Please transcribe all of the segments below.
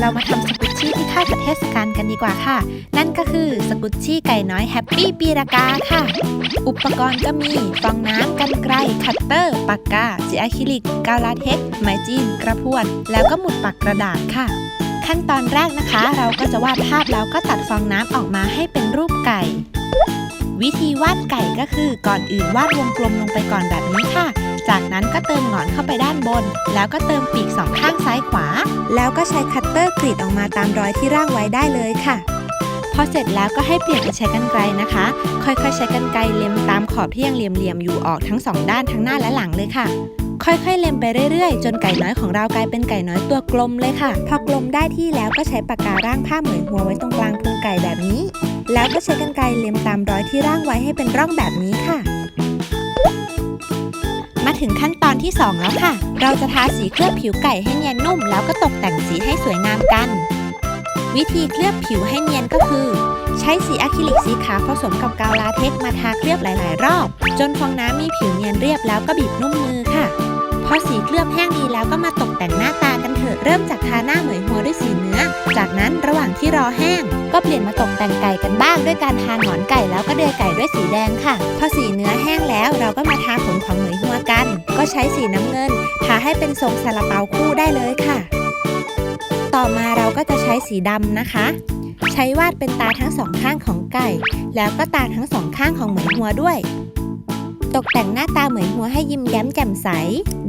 เรามาทำสกุชชี่ที่เข้ากับเทศกาลกันดีกว่าค่ะ นั่นก็คือสกุชชี่ไก่น้อยแฮปปี้ปีรากาค่ะ อุปกรณ์ก็มีฟองน้ำกันไกรคัตเตอร์ ปากกาสีอะคริลิก กาวลาเท็กไม้จิ้มกระพวน แล้วก็หมุดปากกระดาษค่ะ ขั้นตอนแรกนะคะ เราก็จะวาดภาพแล้วก็ตัดฟองน้ำออกมาให้เป็นรูปไก่ วิธีวาดไก่ก็คือก่อนอื่นวาดวงกลมลงไปก่อนแบบนี้ค่ะ จากนั้นก็เติมหงอนเข้าไปด้านบน แล้วก็เติมปีกสองข้างซ้ายขวา แล้วก็ใช้คัตเตอร์กรีดออกมาตามรอยที่ร่างไว้ได้เลยค่ะ พอเสร็จแล้วก็ให้เปลี่ยนเป็นใช้กรรไกรนะคะ ค่อยๆ ใช้กรรไกรเล็มตามขอบที่ยังเหลี่ยมๆอยู่ออกทั้งสองด้านทั้งหน้าและหลังเลยค่ะค่อยๆ เล็มไปเรื่อยๆ จนไก่น้อยของเรากลายเป็นไก่น้อยตัวกลมเลยค่ะ พอกลมได้ที่แล้วก็ใช้ปากการ่างผ้าเหมือนหัวไว้ตรงกลางพุงไก่แบบนี้ แล้วก็ใช้กรรไกรเล็มตามรอยที่ร่างไว้ให้เป็นร่องแบบนี้ค่ะ ถึงขั้นตอนที่ 2 แล้วค่ะ เราจะทาสีเคลือบผิวไก่ให้เนียนนุ่ม แล้วก็ตกแต่งสีให้สวยงามกัน วิธีเคลือบผิวให้เนียนก็คือ ใช้สีอะคริลิกสีขาวผสมกับกาวลาเท็กมาทาเคลือบหลาย ๆ รอบ จนฟองน้ำมีผิวเนียนเรียบแล้วก็บีบนุ่มมือค่ะ พอสีเคลือบแห้งดีแล้วก็มาตกแต่งหน้าตากันเถอะเริ่มจากทาหน้าเหมยหัวด้วยสีเนื้อ จากนั้นระหว่างที่รอแห้ง ก็เปลี่ยนมาตกแต่งไก่กันบ้าง ด้วยการทาหงอนไก่แล้วก็เดือยไก่ด้วยสีแดงค่ะ พอสีเนื้อ ช้สีน้ำเงินทาให้เป็นทรงซาลาเปาคู่ได้เลยค่ะ ต่อมาเราก็จะใช้สีดำนะคะ ใช้วาดเป็นตาทั้งสองข้างของไก่ แล้วก็ตาทั้งสองข้างของเหมยหัวด้วย ตกแต่งหน้าตาเหมือนหัวให้ยิ้มแย้มแจ่มใส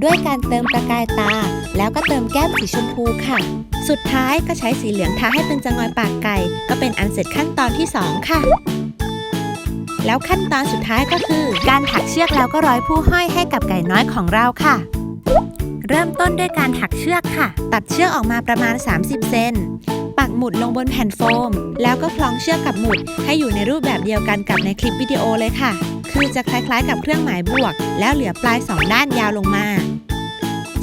ด้วยการเติมประกายตา แล้วก็เติมแก้มสีชมพูค่ะ สุดท้ายก็ใช้สีเหลืองทาให้เป็นจงอยปากไก่ ก็เป็นอันเสร็จขั้นตอนที่ 2 ค่ะ แล้วขั้นตอนสุดท้ายก็คือ การถักเชือกแล้วก็ร้อยผู้ห้อยให้กับไก่น้อยของเราค่ะ เริ่มต้นด้วยการถักเชือกค่ะ ตัดเชือกออกมาประมาณ 30 เซนปักหมุดลงบนแผ่นโฟม แล้วก็คล้องเชือกกับหมุด ให้อยู่ในรูปแบบเดียวกันกับในคลิปวิดีโอเลยค่ะ คือจะคล้ายๆ กับเครื่องหมายบวก แล้วเหลือปลายสองด้านยาวลงมา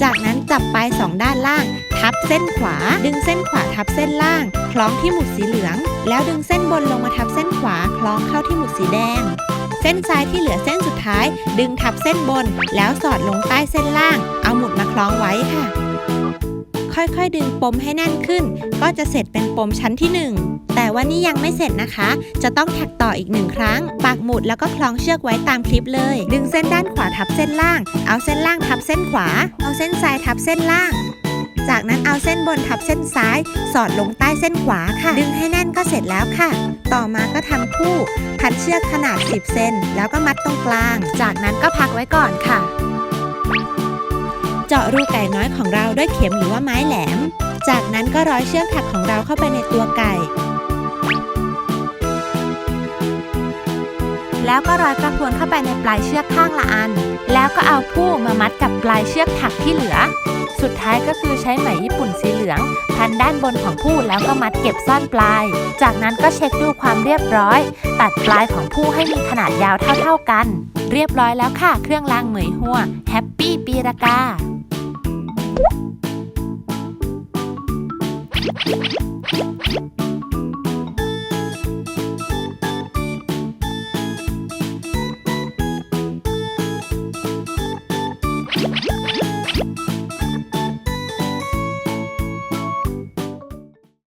จากนั้นจับปลายสองด้านล่าง ทับเส้นขวา ดึงเส้นขวาทับเส้นล่าง คล้องที่หมุดสีเหลือง แล้วดึงเส้นบนลงมาทับเส้นขวา คล้องเข้าที่หมุดสีแดง เส้นซ้ายที่เหลือเส้นสุดท้าย ดึงทับเส้นบน แล้วสอดลงใต้เส้นล่าง เอาหมุดมาคล้องไว้ค่ะ ค่อยๆ ดึงปมให้แน่นขึ้น ก็จะเสร็จเป็นปมชั้นที่ 1 แต่ว่านี่ยังไม่เสร็จนะคะ จะต้องถักต่ออีกหนึ่งครั้งปักหมุดแล้วก็คล้องเชือกไว้ตามคลิปเลย ดึงเส้นด้านขวาทับเส้นล่าง เอาเส้นล่างทับเส้นขวา เอาเส้นซ้ายทับเส้นล่าง จากนั้นเอาเส้นบนทับเส้นซ้าย สอดลงใต้เส้นขวาค่ะ ดึงให้แน่นก็เสร็จแล้วค่ะ ต่อมาก็ทำคู่ พันเชือกขนาด 10 เซนแล้วก็มัดตรงกลาง จากนั้นก็พักไว้ก่อนค่ะ เจาะรูไก่น้อยของเราด้วยเข็มหรือว่าไม้แหลม จากนั้นก็ร้อยเชือกถักของเราเข้าไปในตัวไก่ แล้วก็ร้อยกระพวนเข้าไปในปลายเชือกข้างละอัน แล้วก็เอาผู้มามัดกับปลายเชือกถักที่เหลือ สุดท้ายก็คือใช้ไหมญี่ปุ่นสีเหลือง พันด้านบนของผู้แล้วก็มัดเก็บซ่อนปลาย จากนั้นก็เช็คดูความเรียบร้อย ตัดปลายของผู้ให้มีขนาดยาวเท่า ๆกัน เรียบร้อยแล้วค่ะ เครื่องรางเหมยหัวแฮปปี้ปีรากา ハハハハ!